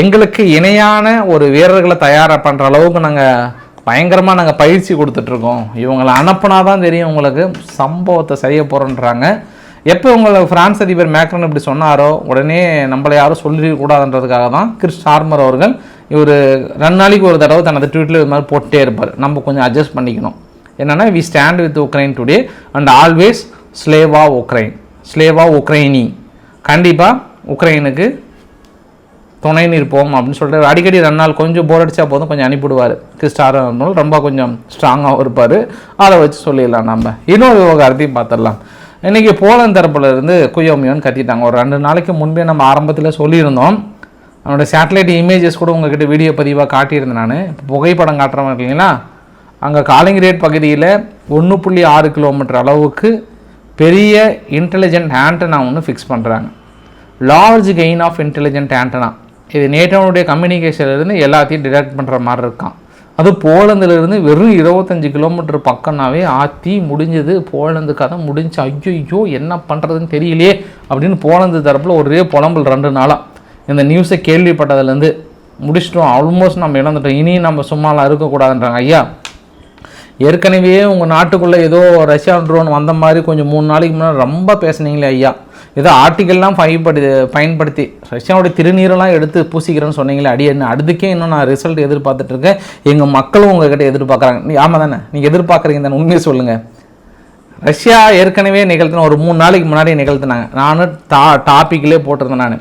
எங்களுக்கு இணையான ஒரு வீரர்களை தயார் பண்ணுற அளவுக்கு நாங்கள் பயங்கரமாக நாங்கள் பயிற்சி கொடுத்துட்ருக்கோம். இவங்களை அனுப்புனா தான் தெரியும் உங்களுக்கு சம்பவத்தை செய்ய போகிறோன்றாங்க எப்போ உங்களை பிரான்ஸ் அதிபர் மேக்ரன் இப்படி சொன்னாரோ உடனே நம்மளை யாரும் சொல்லிடக்கூடாதுன்றதுக்காக தான் கிறிஸ் ஷார்மர் அவர்கள் இவர் ரெண்டு நாளைக்கு ஒரு தடவை தனது ட்வீட்டில் இது மாதிரி போட்டே இருப்பார். நம்ம கொஞ்சம் அட்ஜஸ்ட் பண்ணிக்கணும். என்னென்னா we stand with Ukraine today and always slava Ukraine slava Ukraini கண்டிப்பாக உக்ரைனுக்கு துணை நிற்போம் அப்படின்னு சொல்லிட்டு அடிக்கடி ரெண்டு நாள் கொஞ்சம் போர் அடித்தா போதும் கொஞ்சம் அனுப்பிவிடுவார். கிறிஸ்டார் ரொம்ப கொஞ்சம் ஸ்ட்ராங்காகவும் இருப்பார். அதை வச்சு சொல்லிடலாம் நம்ம இன்னொரு விவகாரத்தையும் பார்த்துடலாம். இன்றைக்கி போலந்து தரப்பில் இருந்து குயோமியோன்னு கத்திட்டாங்க ஒரு ரெண்டு நாளைக்கு முன்பே நம்ம ஆரம்பத்தில் சொல்லியிருந்தோம். அவனோட சேட்டலைட் இமேஜஸ் கூட உங்ககிட்ட வீடியோ பதிவாக காட்டியிருந்தேன் நான். இப்போ புகைப்படம் காட்டுறவங்க இல்லைங்களா அங்கே காலிங்கிரேட் பகுதியில் ஒன்று புள்ளி ஆறு கிலோமீட்டர் அளவுக்கு பெரிய இன்டெலிஜென்ட் ஆண்டனா ஒன்று ஃபிக்ஸ் பண்ணுறாங்க large gain of intelligent antenna இது நேட்டோனுடைய கம்யூனிகேஷன்லேருந்து எல்லாத்தையும் டிடெக்ட் பண்ணுற மாதிரி இருக்கான். அது போலந்துலேருந்து வெறும் இருபத்தஞ்சி கிலோமீட்டர் பக்கம்னாவே ஆத்தி முடிஞ்சது போலந்து கதை முடிஞ்சு ஐயோ என்ன பண்ணுறதுன்னு தெரியலையே அப்படின்னு போலந்து தரப்பில் ஒரே புலம்பல் ரெண்டு நாளாக இந்த நியூஸை கேள்விப்பட்டதுலேருந்து முடிச்சிட்டோம். ஆல்மோஸ்ட் நம்ம இழந்துட்டோம். இனி நம்ம சும்மாலாம் இருக்கக்கூடாதுன்றாங்க. ஐயா ஏற்கனவே உங்கள் நாட்டுக்குள்ளே ஏதோ ரஷ்யா ட்ரோன் வந்த மாதிரி கொஞ்சம் மூணு நாளைக்கு முன்னாடி ரொம்ப பேசுனீங்களே ஐயா. ஏதோ ஆர்டிக்கல்லாம் பயன்படுத்தி பயன்படுத்தி ரஷ்யாவுடைய திருநீரெல்லாம் எடுத்து பூசிக்கிறேன்னு சொன்னீங்களே அடி என்ன அடுத்துக்கே இன்னும் நான் ரிசல்ட் எதிர்பார்த்துட்டு இருக்கேன் எங்கள் மக்களும் உங்ககிட்ட எதிர்பார்க்குறாங்க. நீ ஆமாம் தானே நீங்கள் எதிர்பார்க்குறீங்க தானே உண்மையை சொல்லுங்கள் ரஷ்யா ஏற்கனவே நிகழ்த்தின ஒரு மூணு நாளைக்கு முன்னாடி நிகழ்த்தினாங்க. நானும் டா டாப்பிக்கிலே போட்டிருந்தேன் நான்.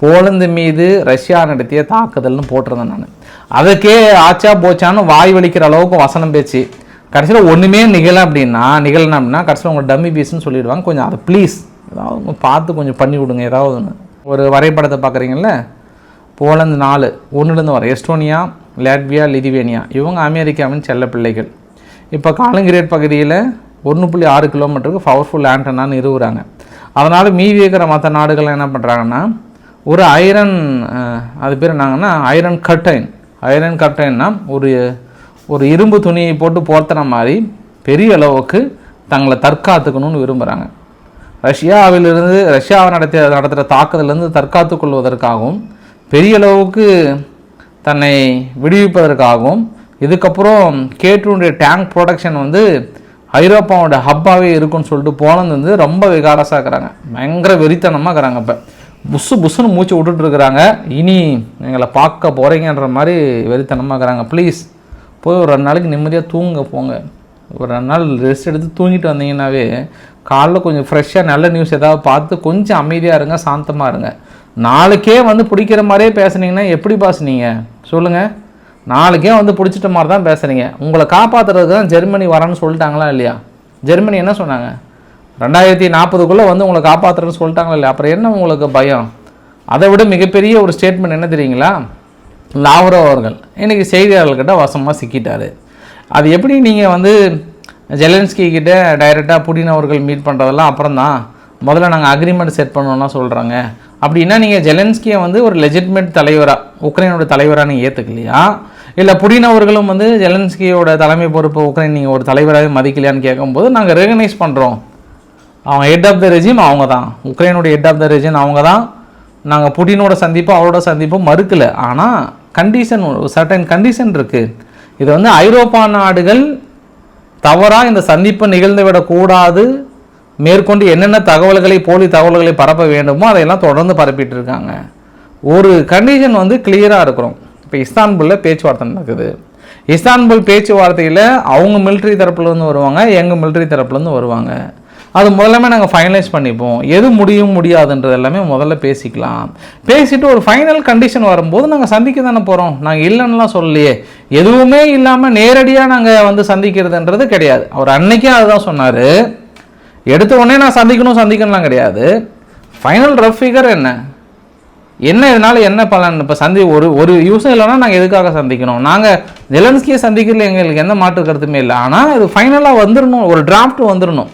போலந்து மீது ரஷ்யா நடத்திய தாக்குதல்னு போட்டிருந்தேன் நான். அதுக்கே ஆச்சா போச்சான்னு வாய் வலிக்கிற அளவுக்கு வசனம் பேச்சு. கடைசியில் ஒன்றுமே நிகழ அப்படின்னா நிகழணும் அப்படின்னா கடைசியில் உங்களை டம்மி பீஸ்னு சொல்லிடுவாங்க. கொஞ்சம் அதை ப்ளீஸ் ஏதாவது பார்த்து கொஞ்சம் பண்ணி கொடுங்க ஏதாவது ஒன்று ஒரு வரைபடத்தை பார்க்குறீங்கள போலந்து நாலு ஒன்றுலேருந்து வர. Estonia Latvia Lithuania. இவங்க அமெரிக்காவின் செல்ல பிள்ளைகள் இப்போ காலங்கிரேட் பகுதியில் ஒன்று புள்ளி ஆறு கிலோமீட்டருக்கு பவர்ஃபுல் ஆண்டனான்னு நிறுவுறாங்க. அதனால் மீதி இருக்கிற மற்ற நாடுகள் என்ன பண்ணுறாங்கன்னா ஒரு ஐரன் அது பேர் என்னங்கன்னா ஐரன் கட்டைன் ஐரன் கட்டைன்னா ஒரு ஒரு இரும்பு துணியை போட்டு போர்த்தன மாதிரி பெரிய அளவுக்கு தங்களை தற்காத்துக்கணும்னு விரும்புகிறாங்க ரஷ்யாவிலிருந்து ரஷ்யாவை நடத்திய நடத்துகிற தாக்குதலேருந்து தற்காத்து கொள்வதற்காகவும் பெரிய அளவுக்கு தன்னை விடுவிப்பதற்காகவும் இதுக்கப்புறம் கேட்டுடைய டேங்க் ப்ரொடக்ஷன் வந்து ஐரோப்பாவோட ஹப்பாகவே இருக்குன்னு சொல்லிட்டு போனது வந்து ரொம்ப விகாரசாக இருக்கிறாங்க. பயங்கர வெறித்தனமாக இருக்கிறாங்க இப்போ. புஸ்ஸு புஸ்ஸுன்னு மூச்சு விட்டுட்டு இருக்கிறாங்க. இனி எங்களை பார்க்க போகிறீங்கன்ற மாதிரி வெறித்தனமாக இருக்கிறாங்க. ப்ளீஸ் போய் ஒரு ரெண்டு நாளைக்கு நிம்மதியாக தூங்க போங்க. ஒரு ரெண்டு நாள் ரெஸ்ட் எடுத்து தூங்கிட்டு வந்தீங்கன்னாவே காலைல கொஞ்சம் ஃப்ரெஷ்ஷாக நல்ல நியூஸ் ஏதாவது பார்த்து கொஞ்சம் அமைதியாக இருங்க சாந்தமாக இருங்க. நாளைக்கே வந்து பிடிக்கிற மாதிரியே பேசுனீங்கன்னா எப்படி பாசுனீங்க சொல்லுங்கள் நாளைக்கே வந்து பிடிச்சிட்ட மாதிரி தான் பேசுகிறீங்க உங்களை காப்பாற்றுறதுக்கு தான் ஜெர்மனி வரேன்னு சொல்லிட்டாங்களா இல்லையா? ஜெர்மனி என்ன சொன்னாங்க? ரெண்டாயிரத்தி நாற்பதுக்குள்ளே வந்து உங்களை காப்பாற்றுறேன்னு சொல்லிட்டாங்களா இல்லையா? அப்புறம் என்ன உங்களுக்கு பயம்? அதை விட மிகப்பெரிய ஒரு ஸ்டேட்மெண்ட் என்ன தெரியுங்களா? லாவ்ரோ அவர்கள். இன்றைக்கி செய்தியாளர்கிட்ட வசமாக சிக்கிட்டார். அது எப்படி நீங்கள் வந்து ஜெலன்ஸ்கி கிட்டே டைரெக்டாக புடின் அவர்கள் மீட் பண்ணுறதெல்லாம் அப்புறம் தான் முதல்ல நாங்கள் அக்ரிமெண்ட் செட் பண்ணோன்னா சொல்கிறாங்க அப்படின்னா நீங்கள் ஜெலன்ஸ்கியை வந்து ஒரு லெஜிட்மெண்ட் தலைவராக உக்ரைனோட தலைவராக நீங்கள் ஏற்றுக்கலையா இல்லை புடின் அவர்களும் வந்து ஜெலன்ஸ்கியோட தலைமை பொறுப்பு உக்ரைன் நீங்கள் ஒரு தலைவராகவே மதிக்கலையான்னு கேட்கும்போது நாங்கள் ரெகனைஸ் பண்ணுறோம் அவங்க ஹெட் ஆஃப் த ரெஜிம் அவங்க தான் உக்ரைனோட ஹெட் ஆஃப் த ரெஜிம் அவங்க தான் நாங்கள் புடினோட சந்திப்போ அவரோட சந்திப்போ மறுக்கலை. ஆனால் கண்டிஷன் சர்டன் கண்டிஷன் இருக்குது இது வந்து ஐரோப்பா நாடுகள் தவறாக இந்த சந்திப்பு நிகழ்ந்து விடக்கூடாது மேற்கொண்டு என்னென்ன தகவல்களை போலி தகவல்களை பரப்ப வேண்டுமோ அதையெல்லாம் தொடர்ந்து பரப்பிட்டு இருக்காங்க ஒரு கண்டிஷன் வந்து கிளியராக இருக்கிறோம். இப்போ இஸ்தான்புல்ல பேச்சுவார்த்தை நடக்குது. இஸ்தான்புல் பேச்சுவார்த்தையில் அவங்க மிலிட்ரி தரப்புலேருந்து வருவாங்க எங்கள் மிலிட்ரி தரப்புலேருந்து வருவாங்க. அது முதல்லமே நாங்கள் ஃபைனலைஸ் பண்ணிப்போம். எது முடியும் முடியாதுன்றது எல்லாமே முதல்ல பேசிக்கலாம். பேசிட்டு ஒரு ஃபைனல் கண்டிஷன் வரும்போது நாங்கள் சந்திக்க தானே போகிறோம் நாங்கள் இல்லைன்னுலாம் சொல்லலையே. எதுவுமே இல்லாமல் நேரடியாக நாங்கள் வந்து சந்திக்கிறதுன்றது கிடையாது. அவர் அன்னைக்கே அதுதான் சொன்னார். எடுத்த உடனே நான் சந்திக்கணும் சந்திக்கணும்லாம் கிடையாது. ஃபைனல் ரஃப் ஃபிகர் என்ன? என்ன இதனால் என்ன பலன்? இப்போ சந்தி ஒரு ஒரு யூஸும் இல்லைன்னா நாங்கள் எதுக்காக சந்திக்கணும்? நாங்கள் ஜெலன்ஸ்கியை சந்திக்கிறதுல எங்களுக்கு எந்த மாற்று கருத்துமே இல்லை. ஆனால் இது ஃபைனலாக வந்துடணும் ஒரு டிராஃப்ட் வந்துடணும்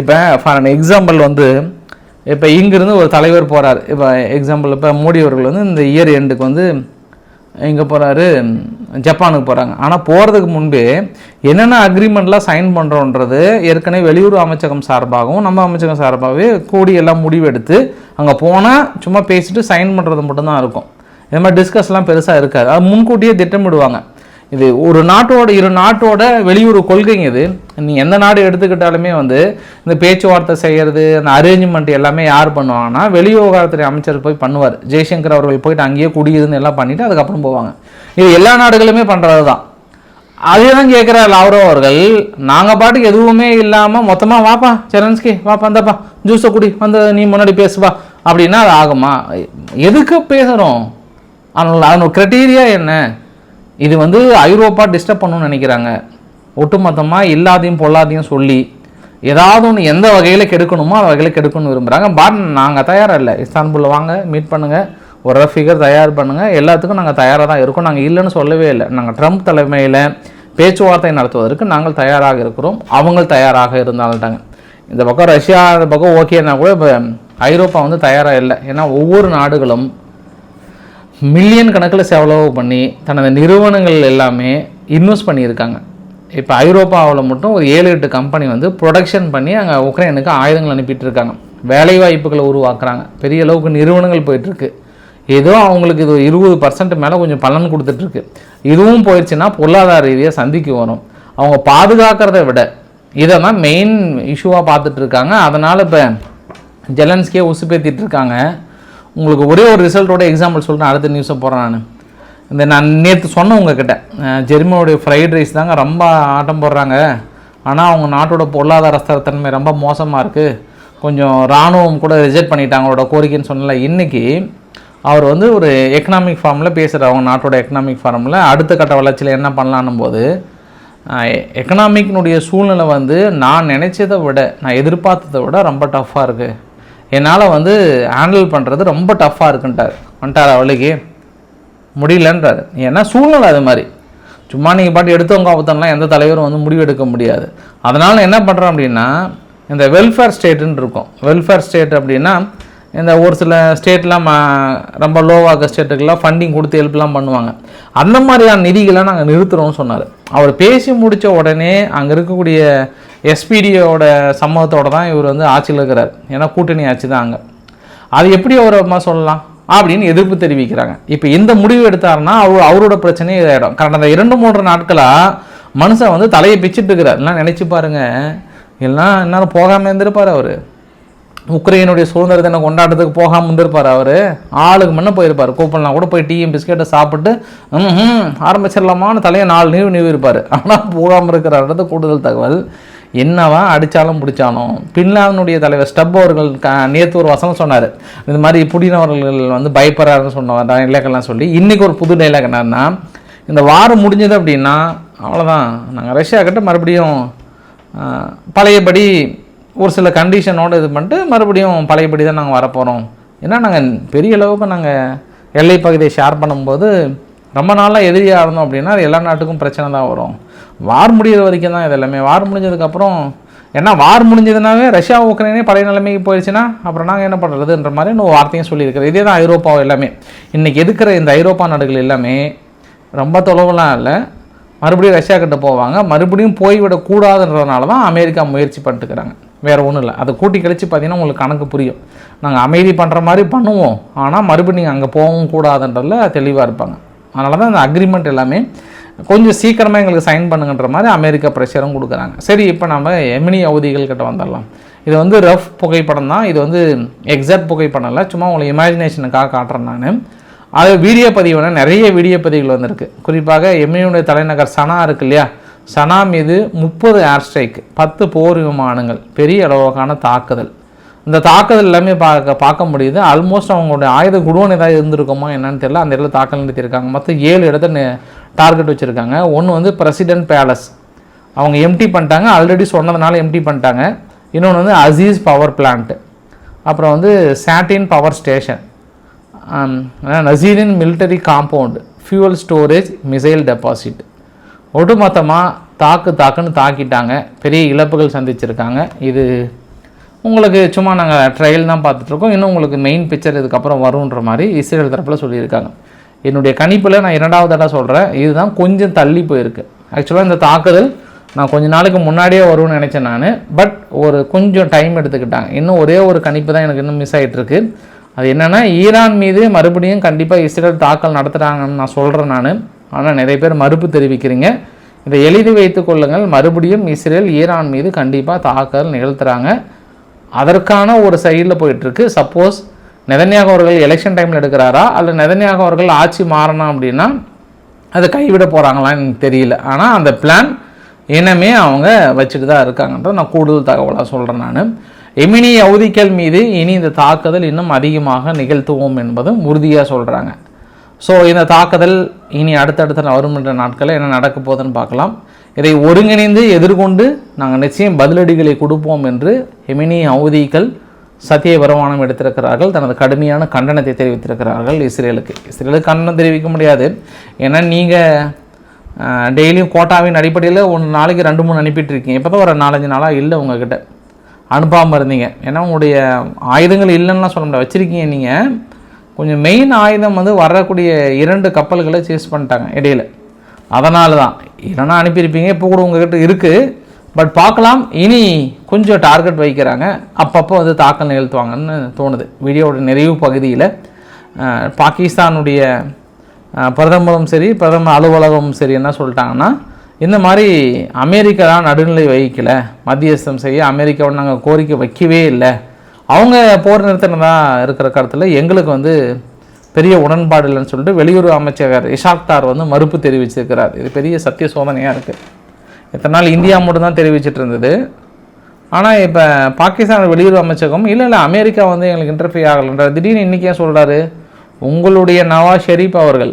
இப்போ ஃபார் அன் எக்ஸாம்பிள் வந்து இப்போ இங்கேருந்து ஒரு தலைவர் போகிறார் இப்போ எக்ஸாம்பிள் இப்போ மோடி அவர்கள் வந்து இந்த இயர் எண்டுக்கு வந்து இங்கே போகிறாரு ஜப்பானுக்கு போகிறாங்க ஆனால் போகிறதுக்கு முன்பே என்னென்ன அக்ரிமெண்ட்லாம் சைன் பண்ணுறோன்றது ஏற்கனவே வெளியுறவு அமைச்சகம் சார்பாகவும் நம்ம அமைச்சகம் சார்பாகவே கூடி எல்லாம் முடிவெடுத்து அங்கே போனால் சும்மா பேசிட்டு சைன் பண்ணுறது மட்டும்தான் இருக்கும். இது மாதிரி டிஸ்கஸ்லாம் பெருசாக இருக்காது. அது முன்கூட்டியே திட்டமிடுவாங்க. இது ஒரு நாட்டோட இரு நாட்டோட வெளியுறவு கொள்கைங்க இது. நீ எந்த நாடு எடுத்துக்கிட்டாலுமே வந்து இந்த பேச்சுவார்த்தை செய்கிறது அந்த அரேஞ்ச்மெண்ட் எல்லாமே யார் பண்ணுவாங்கன்னா வெளிவிவகாரத்துறை அமைச்சர் போய் பண்ணுவார். ஜெய்சங்கர் அவர்கள் போயிட்டு அங்கேயே குடியிருந்துன்னு எல்லாம் பண்ணிவிட்டு அதுக்கப்புறம் போவாங்க. இது எல்லா நாடுகளுமே பண்ணுறது தான் அதே தான் கேட்குறாரு லாவ்ரோ அவர்கள். நாங்கள் பாட்டுக்கு எதுவுமே இல்லாமல் மொத்தமாக வாப்பா செரன்ஸ்கி வாப்பா இந்தப்பா ஜூஸை குடி வந்து நீ முன்னாடி பேசுவா அப்படின்னா அது ஆகுமா? எதுக்கு பேசுகிறோம் அதனோட அதனோட க்ரைட்டீரியா என்ன? இது வந்து ஐரோப்பா டிஸ்டர்ப் பண்ணணும்னு நினைக்கிறாங்க. ஒட்டுமொத்தமாக இல்லாதையும் பொல்லாதையும் சொல்லி ஏதாவது ஒன்று எந்த வகையில் கெடுக்கணுமோ அந்த வகையில் கெடுக்கணும்னு விரும்புகிறாங்க பட் நாங்கள் தயாராக இல்லை இஸ்தான்புல்ல வாங்க மீட் பண்ணுங்கள் ஒரு ஃபிகர் தயார் பண்ணுங்கள் எல்லாத்துக்கும் நாங்கள் தயாராக தான் இருக்கோம். நாங்கள் இல்லைன்னு சொல்லவே இல்லை. நாங்கள் ட்ரம்ப் தலைமையில் பேச்சுவார்த்தை நடத்துவதற்கு நாங்கள் தயாராக இருக்கிறோம். அவங்க தயாராக இருந்தாங்கட்டாங்க இந்த பக்கம் ரஷ்யா இந்த பக்கம் ஓகேன்னா கூட இப்போ ஐரோப்பா வந்து தயாராக இல்லை. ஏன்னா ஒவ்வொரு நாடுகளும் மில்லியன் கணக்கில் செலவு பண்ணி தனது நிறுவனங்கள் எல்லாமே இன்வெஸ்ட் பண்ணியிருக்காங்க. இப்போ ஐரோப்பாவில் மட்டும் ஒரு ஏழு எட்டு கம்பெனி வந்து ப்ரொடக்ஷன் பண்ணி அங்கே உக்ரைனுக்கு ஆயுதங்கள் அனுப்பிட்டு இருக்காங்க வேலை வாய்ப்புகளை உருவாக்குறாங்க. பெரிய அளவுக்கு நிறுவனங்கள் போயிட்டுருக்கு. ஏதோ அவங்களுக்கு இது இருபது பர்சன்ட் மேலே கொஞ்சம் பலன் கொடுத்துட்ருக்கு இதுவும் போயிடுச்சுன்னா பொருளாதார ரீதியாக சந்திக்கு வரும். அவங்க பாதுகாக்கிறத விட இதை தான் மெயின் இஷ்யூவாக பார்த்துட்ருக்காங்க அதனால் இப்போ ஜெலன்ஸ்கே உசுப்பேத்திட்டு இருக்காங்க உங்களுக்கு ஒரே ஒரு ரிசல்ட்டோட எக்ஸாம்பிள் சொல்கிறேன் அடுத்த நியூஸை போகிறேன் நான். இந்த நான் நேற்று சொன்னேன் உங்ககிட்ட ஜெர்மனோடைய ஃப்ரைட் ரைஸ் தாங்க ரொம்ப ஆட்டம் போடுறாங்க. ஆனால் அவங்க நாட்டோட பொருளாதார ஸ்தரத்தன்மை ரொம்ப மோசமாக இருக்குது கொஞ்சம் இராணுவம் கூட ரிஜெக்ட் பண்ணிட்டாங்க அவரோட கோரிக்கைன்னு சொன்னல இன்றைக்கி அவர் வந்து ஒரு எக்கனாமிக் ஃபார்மில் பேசுகிறார் அவங்க நாட்டோட எக்கனாமிக் ஃபார்மில் அடுத்த கட்ட வளர்ச்சியில் என்ன பண்ணலான்னும் போது எக்கனாமிக்னுடைய சூழ்நிலை வந்து நான் நினச்சதை விட நான் எதிர்பார்த்ததை விட ரொம்ப டஃப்பாக இருக்குது என்னால் வந்து ஹேண்டில் பண்ணுறது ரொம்ப டஃப்பாக இருக்குன்ட்டார். வந்துட்டார் அவளுக்கு. முடியலன்றாரு. ஏன்னா சூழ்நிலை அது மாதிரி? சும்மா நீங்கள் பாட்டு எடுத்தவங்க ஆபத்தம்லாம் எந்த தலைவரும் வந்து முடிவெடுக்க முடியாது. அதனால் என்ன பண்ணுறோம் அப்படின்னா இந்த வெல்ஃபேர் ஸ்டேட்டுன்னு இருக்கும். வெல்ஃபேர் ஸ்டேட் அப்படின்னா இந்த ஒரு சில ஸ்டேட்லாம் ரொம்ப லோவாக ஸ்டேட்டுக்கெல்லாம் ஃபண்டிங் கொடுத்து ஹெல்ப்லாம் பண்ணுவாங்க. அந்த மாதிரியான நிதிகளை நாங்கள் நிறுத்துகிறோம்னு சொன்னார். அவர் பேசி முடித்த உடனே அங்கே இருக்கக்கூடிய எஸ்பிடியோட சம்மதத்தோடு தான் இவர் வந்து ஆட்சியில் இருக்கிறார். ஏன்னா கூட்டணி ஆட்சி தான் அங்கே. அது எப்படி அவர் சொல்லலாம்? அப்படின்னு எதிர்ப்பு தெரிவிக்கிறாங்க. இப்போ இந்த முடிவு எடுத்தாருன்னா அவர் அவரோட பிரச்சனையே இதாயிடும். கடந்த இரண்டு மூன்று நாட்களாக மனுஷன் வந்து தலையை பிச்சுட்டு இருக்கிறார். எல்லாம் நினச்சி பாருங்க. எல்லாம் என்னால் போகாமல் இருந்திருப்பார் அவர். உக்ரைனுடைய சுதந்திர தினம் கொண்டாட்டத்துக்கு போகாமல் இருந்திருப்பார் அவர். ஆளுக்கு முன்ன போயிருப்பார். கூப்பிடலாம் கூட போய் டீயும் பிஸ்கெட்டை சாப்பிட்டு ம் ஆரம்பிச்சிடலாமான்னு தலையை நாலு நீவு நீவு இருப்பார் ஆனால் போகாமல் இருக்கிறாருன்றது கூடுதல் தகவல் என்னவா அடித்தாலும் பிடிச்சாலும் பின்லாந்தினுடைய தலைவர் ஸ்டப் அவர்கள் நேற்று ஒரு வசனம் சொன்னார். இந்த மாதிரி புடினவர்கள் வந்து பயப்படுறாருன்னு சொன்ன டைலாக்லாம் சொல்லி. இன்றைக்கி ஒரு புது டைலாக் என்னன்னா இந்த வாரம் முடிஞ்சது அப்படின்னா அவ்வளோதான் நாங்கள் ரஷ்யா கிட்ட மறுபடியும் பழையபடி ஒரு சில கண்டிஷனோடு இது பண்ணிட்டு மறுபடியும் பழையபடி தான் நாங்கள் வரப்போகிறோம் ஏன்னா நாங்கள் பெரிய அளவுக்கு நாங்கள் எல்லை பகுதியை ஷேர் பண்ணும்போது ரொம்ப நாளாக எதிரியாக இருந்தோம் அப்படின்னா அது எல்லா நாட்டுக்கும் பிரச்சனை தான் வரும். வார் முடிகிற வரைக்கும் தான் இது எல்லாமே. வார் முடிஞ்சதுக்கப்புறம் ஏன்னா வார் முடிஞ்சதுனாவே ரஷ்யா உக்ரைனே பழைய நிலைமைக்கு போயிடுச்சுன்னா அப்புறம் நாங்கள் என்ன பண்ணுறதுன்ற மாதிரி இன்னும் வார்த்தையும் சொல்லியிருக்கிறது. இதே தான் ஐரோப்பா எல்லாமே. இன்றைக்கி எதுக்கிற இந்த ஐரோப்பா நாடுகள் எல்லாமே ரொம்ப தொலைவுலாம் இல்லை. மறுபடியும் ரஷ்யா கிட்ட போவாங்க. மறுபடியும் போய்விடக்கூடாதுன்றதுனால தான் அமெரிக்கா முயற்சி பண்ணிட்டுக்கிறாங்க வேறு ஒன்றும் இல்லை. அதை கூட்டி கழித்து பார்த்தீங்கன்னா உங்களுக்கு கணக்கு புரியும். நாங்கள் அமைதி பண்ணுற மாதிரி பண்ணுவோம். ஆனால் மறுபடியும் நீங்கள் அங்கே போகவும் கூடாதுன்றதில் தெளிவாக இருப்பாங்க. அதனால தான் அந்த அக்ரிமெண்ட் எல்லாமே கொஞ்சம் சீக்கிரமாக எங்களுக்கு சைன் பண்ணுங்கன்ற மாதிரி அமெரிக்கா ப்ரெஷரும் கொடுக்குறாங்க. சரி இப்போ நம்ம எமினி அவதிகள் கிட்ட வந்துடலாம். இது வந்து ரஃப் புகைப்படம் தான். இது வந்து எக்ஸாக்ட் புகைப்படம் இல்லை சும்மா உங்களை இமேஜினேஷனுக்காக காட்டுறேன் நான். அது வீடியோ பதிவுனா நிறைய வீடியோ பதிவுகள் வந்திருக்கு. குறிப்பாக எமினியுடைய தலைநகர் சனா இருக்கு இல்லையா? சனா மீது முப்பது ஏர் ஸ்ட்ரைக் பத்து போர் விமானங்கள் பெரிய அளவுக்கான தாக்குதல். இந்த தாக்குதல் எல்லாமே பார்க்க பார்க்க முடியுது. ஆல்மோஸ்ட் அவங்களுடைய ஆயுத குடோன் ஏதாவது இருந்திருக்குமா என்னன்னு தெரியல. அந்த இடத்துல தாக்கல் நிறுத்தியிருக்காங்க மொத்தம் ஏழு இடத்த டார்கெட் வச்சுருக்காங்க. ஒன்று வந்து பிரசிடென்ட் பேலஸ் அவங்க எம்டி பண்ணிட்டாங்க. ஆல்ரெடி சொன்னதுனால எம்டி பண்ணிட்டாங்க. இன்னொன்று வந்து அசீஸ் பவர் பிளான்ட்டு அப்புறம் வந்து சாட்டின் power station நசீரின் military compound fuel storage missile deposit ஒட்டுமொத்தமாக தாக்கு தாக்குன்னு தாக்கிட்டாங்க. பெரிய இழப்புகள் சந்திச்சிருக்காங்க. இது உங்களுக்கு சும்மா நாங்கள் ட்ரையல் தான் பார்த்துட்ருக்கோம் இன்னும் உங்களுக்கு மெயின் பிக்சர் இதுக்கப்புறம் வரும்ன்ற மாதிரி இஸ்ரேல் தரப்பில் சொல்லியிருக்காங்க. என்னுடைய கணிப்பில் நான் இரண்டாவது தடவை சொல்கிறேன் இதுதான் கொஞ்சம் தள்ளி போயிருக்கு. ஆக்சுவலாக இந்த தாக்குதல் நான் கொஞ்ச நாளுக்கு முன்னாடியே வரும்னு நினச்சேன் நான். பட் ஒரு கொஞ்சம் டைம் எடுத்துக்கிட்டாங்க. இன்னும் ஒரே ஒரு கணிப்பு தான் எனக்கு இன்னும் மிஸ் ஆகிட்டு இருக்கு அது என்னென்னா ஈரான் மீது மறுபடியும் கண்டிப்பாக இஸ்ரேல் தாக்கல் நடத்துகிறாங்கன்னு நான் சொல்கிறேன் நான். ஆனால் நிறைய பேர் மறுப்பு தெரிவிக்கிறீங்க. இதை எழுதி வைத்துக் கொள்ளுங்கள். மறுபடியும் இஸ்ரேல் ஈரான் மீது கண்டிப்பாக தாக்கல் நிகழ்த்துறாங்க. அதற்கான ஒரு சைடில் போயிட்டுருக்கு. சப்போஸ் நெதன்யாக அவர்கள் எலெக்ஷன் டைமில் எடுக்கிறாரா? அல்ல நெதன்யாக அவர்கள் ஆட்சி மாறணும் அப்படின்னா அதை கைவிட போகிறாங்களான்னு எனக்கு தெரியல. ஆனால் அந்த பிளான் இனமே அவங்க வச்சுட்டு தான் இருக்காங்கன்ற நான் கூடுதல் தகவலாக சொல்கிறேன் நான். எமினி அவதிக்கள் மீது இனி இந்த தாக்குதல் இன்னும் அதிகமாக நிகழ்த்துவோம் என்பதும் உறுதியாக சொல்கிறாங்க ஸோ இந்த தாக்குதல் இனி அடுத்தடுத்த வருகின்ற நாட்களில் என்ன நடக்க போகுதுன்னு பார்க்கலாம். இதை ஒருங்கிணைந்து எதிர்கொண்டு நாங்கள் நிச்சயம் பதிலடிகளை கொடுப்போம் என்று எமினி அவதிகள் சத்திய வருமானம் எடுத்திருக்கிறார்கள். தனது கடுமையான கண்டனத்தை தெரிவித்திருக்கிறார்கள் இஸ்ரேலுக்கு. இஸ்ரேலுக்கு கண்டனம் தெரிவிக்க முடியாது. ஏன்னா நீங்கள் டெய்லியும் கோட்டாவின் அடிப்படையில் ஒன்று நாளைக்கு ரெண்டு மூணு அனுப்பிட்டு இருக்கீங்க இப்போ தான் ஒரு நாலஞ்சு நாளாக இல்லை உங்ககிட்ட. அனுப்பாமல் இருந்தீங்க. ஏன்னா உங்களுடைய ஆயுதங்கள் இல்லைன்னா சொல்ல முடியாது. வச்சுருக்கீங்க நீங்கள் கொஞ்சம் மெயின் ஆயுதம் வந்து வரக்கூடிய இரண்டு கப்பல்களை சேஸ் பண்ணிட்டாங்க இடையில. அதனால தான் இல்லைன்னா அனுப்பியிருப்பீங்க இப்போ கூட உங்ககிட்ட இருக்குது பட் பார்க்கலாம். இனி கொஞ்சம் டார்கெட் வைக்கிறாங்க. அப்பப்போ வந்து தாக்கல் நிகழ்த்துவாங்கன்னு தோணுது. வீடியோட நிறைவு பகுதியில் பாகிஸ்தானுடைய பிரதமரும் சரி பிரதமர் அலுவலகமும் சரி என்ன சொல்லிட்டாங்கன்னா இந்த மாதிரி அமெரிக்கா தான் நடுநிலை வகிக்கல. மத்தியஸ்தம் செய்ய அமெரிக்காவை நாங்கள் கோரிக்கை வைக்கவே இல்லை. அவங்க போர் நிறுத்தினதாக இருக்கிற கருத்தில் எங்களுக்கு வந்து பெரிய உடன்பாடு இல்லைன்னு சொல்லிட்டு வெளியுறவு அமைச்சர் இஷாக்தார் வந்து மறுப்பு தெரிவிச்சிருக்கிறார். இது பெரிய சத்திய சோதனையாக இருக்குது இத்தனை நாள் இந்தியா மட்டும் தான் தெரிவிச்சிட்டு இருந்தது. ஆனால் இப்போ பாகிஸ்தான் வெளியுறவு அமைச்சகம் இல்லை இல்லை அமெரிக்கா வந்து எங்களுக்கு இன்டர்ஃபியர் ஆகலைன்றார். திடீர்னு இன்றைக்கி சொல்கிறாரு உங்களுடைய நவாஸ் ஷெரீப் அவர்கள்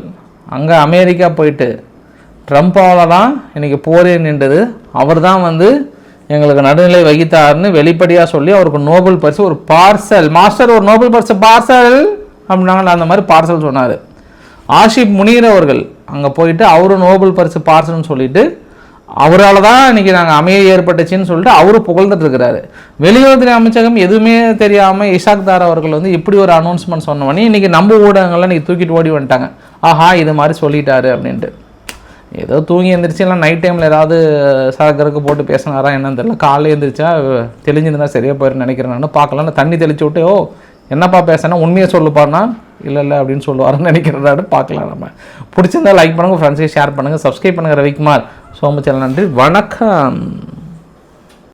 அங்கே அமெரிக்கா போயிட்டு ட்ரம்ப்பால் தான் இன்றைக்கி போரே நின்றது. அவர் தான் வந்து எங்களுக்கு நடுநிலை வகித்தார்னு வெளிப்படையாக சொல்லி அவருக்கு நோபல் பரிசு ஒரு பார்சல் மாஸ்டர் ஒரு நோபல் பரிசு பார்சல். அப்படின்னாங்க அந்த மாதிரி பார்சல் சொன்னார். ஆஷிப் முனீர் அவர்கள் அங்கே போயிட்டு அவரும் நோபல் பரிசு பார்சல்னு சொல்லிட்டு அவரால் தான் இன்றைக்கி நாங்கள் அமைய ஏற்பட்டுச்சின்னு சொல்லிட்டு அவரும் புகழ்ந்துட்டு இருக்கிறாரு. வெளியுறவுத்துறை அமைச்சகம் எதுவுமே தெரியாமல் இஷாக் தார் அவர்கள் வந்து இப்படி ஒரு அனௌன்ஸ்மெண்ட் சொன்ன இன்றைக்கி இன்னைக்கு நம்ம ஊடகங்கள்லாம் இன்னைக்கு தூக்கிட்டு ஓடி வந்துட்டாங்க. ஆஹா இது மாதிரி சொல்லிட்டாரு அப்படின்ட்டு. ஏதோ தூங்கி எழுந்திரிச்சு இல்லை நைட் டைமில் ஏதாவது சரக்கருக்கு போட்டு பேசினாரா என்னன்னு தெரியல. காலையில் எழுந்திரிச்சா தெளிஞ்சிருந்தா சரியாக போயிடும் நினைக்கிறேன் நான். பார்க்கலாம் தண்ணி தெளிச்சு விட்டு ஓ என்னப்பா பேசினா உண்மையை சொல்லுப்பான்னா இல்லை இல்லை அப்படின்னு சொல்லுவாருன்னு நினைக்கிறதாடு பார்க்கலாம் நம்ம. பிடிச்சிருந்தா லைக் பண்ணுங்கள் ஃப்ரெண்ட்ஸையும் ஷேர் பண்ணுங்கள் சப்ஸ்கிரைப் பண்ணுங்கள் ரவிக்குமார். சோமச்சல் நன்றி. வணக்கம்.